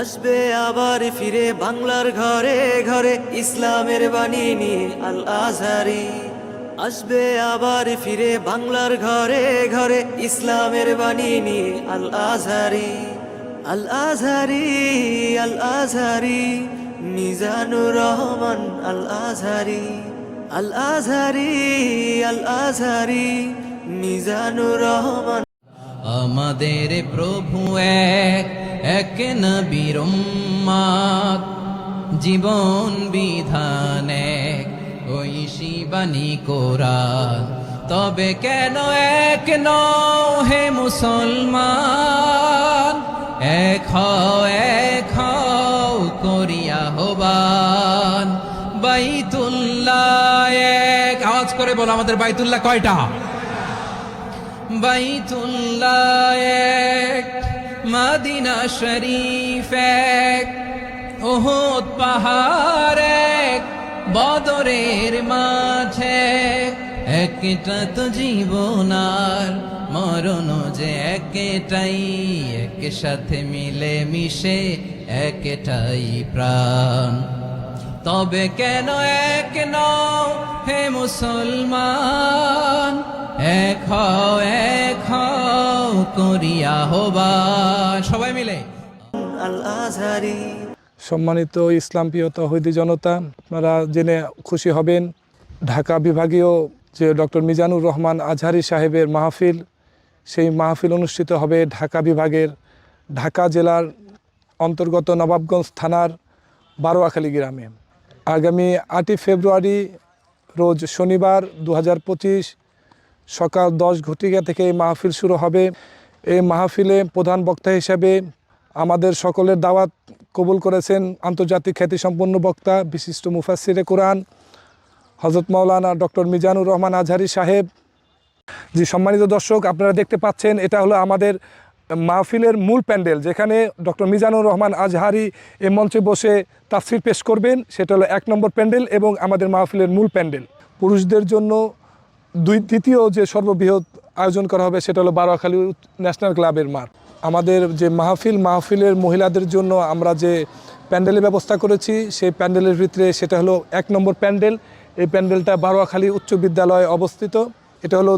আসবে আবার ফিরে বাংলার ঘরে ঘরে ইসলামের বাণী নিয়ে আল আজহারি আসবে আবার ফিরে বাংলার ঘরে ঘরে ইসলামের বাণী নিয়ে আল আজহারি আল আজহারি আল আজহারি মিজানুর রহমান আল আজহারি আমাদের প্রভু এক এক নবীর জীবন বিধান এক, ওই শিবানী কোরআন। তবে কেন এক নও হে মুসলমান? এক হও বাইতুল্লাহ, এক আওয়াজ করে বলো আমাদের বাইতুল্লাহ কয়টা? বাইতুল্লাহ এক, মাদিনা শরীফ এক ওহদ পাহাড় এক, বদরের মাঝে একটা তো জীবনার মরণ যে একটাই এক সাথে মিলে মিশে একটাই প্রাণ। তবে কেন এক নও হে মুসলমান? এক হও এক হও করিয়া হবান সবাই মিলে। সম্মানিত ইসলাম প্রিয় তহিদি জনতা আপনারা জেনে খুশি হবেন ঢাকা বিভাগীয় যে ডক্টর মিজানুর রহমান আজহারি সাহেবের মাহফিল সেই মাহফিল অনুষ্ঠিত হবে ঢাকা বিভাগের ঢাকা জেলার অন্তর্গত নবাবগঞ্জ থানার বারোয়াখালী গ্রামে। আগামী আটই ফেব্রুয়ারি রোজ শনিবার দু হাজার পঁচিশ সকাল দশ ঘটিকা থেকে এই মাহফিল শুরু হবে। এই মাহফিলে প্রধান বক্তা হিসেবে আমাদের সকলের দাওয়াত কবুল করেছেন আন্তর্জাতিক খ্যাতিসম্পন্ন বক্তা, বিশিষ্ট মুফাসিরে কোরআন হজরত মাওলানা ডক্টর মিজানুর রহমান আজহারি সাহেব। জি, সম্মানিত দর্শক, আপনারা দেখতে পাচ্ছেন, এটা হলো আমাদের মাহফিলের মূল প্যান্ডেল, যেখানে ডক্টর মিজানুর রহমান আজহারি এ মঞ্চে বসে তাফসির পেশ করবেন, সেটা হলো এক নম্বর প্যান্ডেল এবং আমাদের মাহফিলের মূল প্যান্ডেল। পুরুষদের জন্য দুই, দ্বিতীয় যে সর্ববৃহৎ আয়োজন করা হবে, সেটা হলো বারোয়াখালী ন্যাশনাল ক্লাবের মাঠ। আমাদের যে মাহফিল, মাহফিলের মহিলাদের জন্য আমরা যে প্যান্ডেলের ব্যবস্থা করেছি, সেই প্যান্ডেলের ভিতরে সেটা হলো এক নম্বর প্যান্ডেল। এই প্যান্ডেলটা বারোয়াখালী উচ্চ বিদ্যালয়ে অবস্থিত। এটা হলো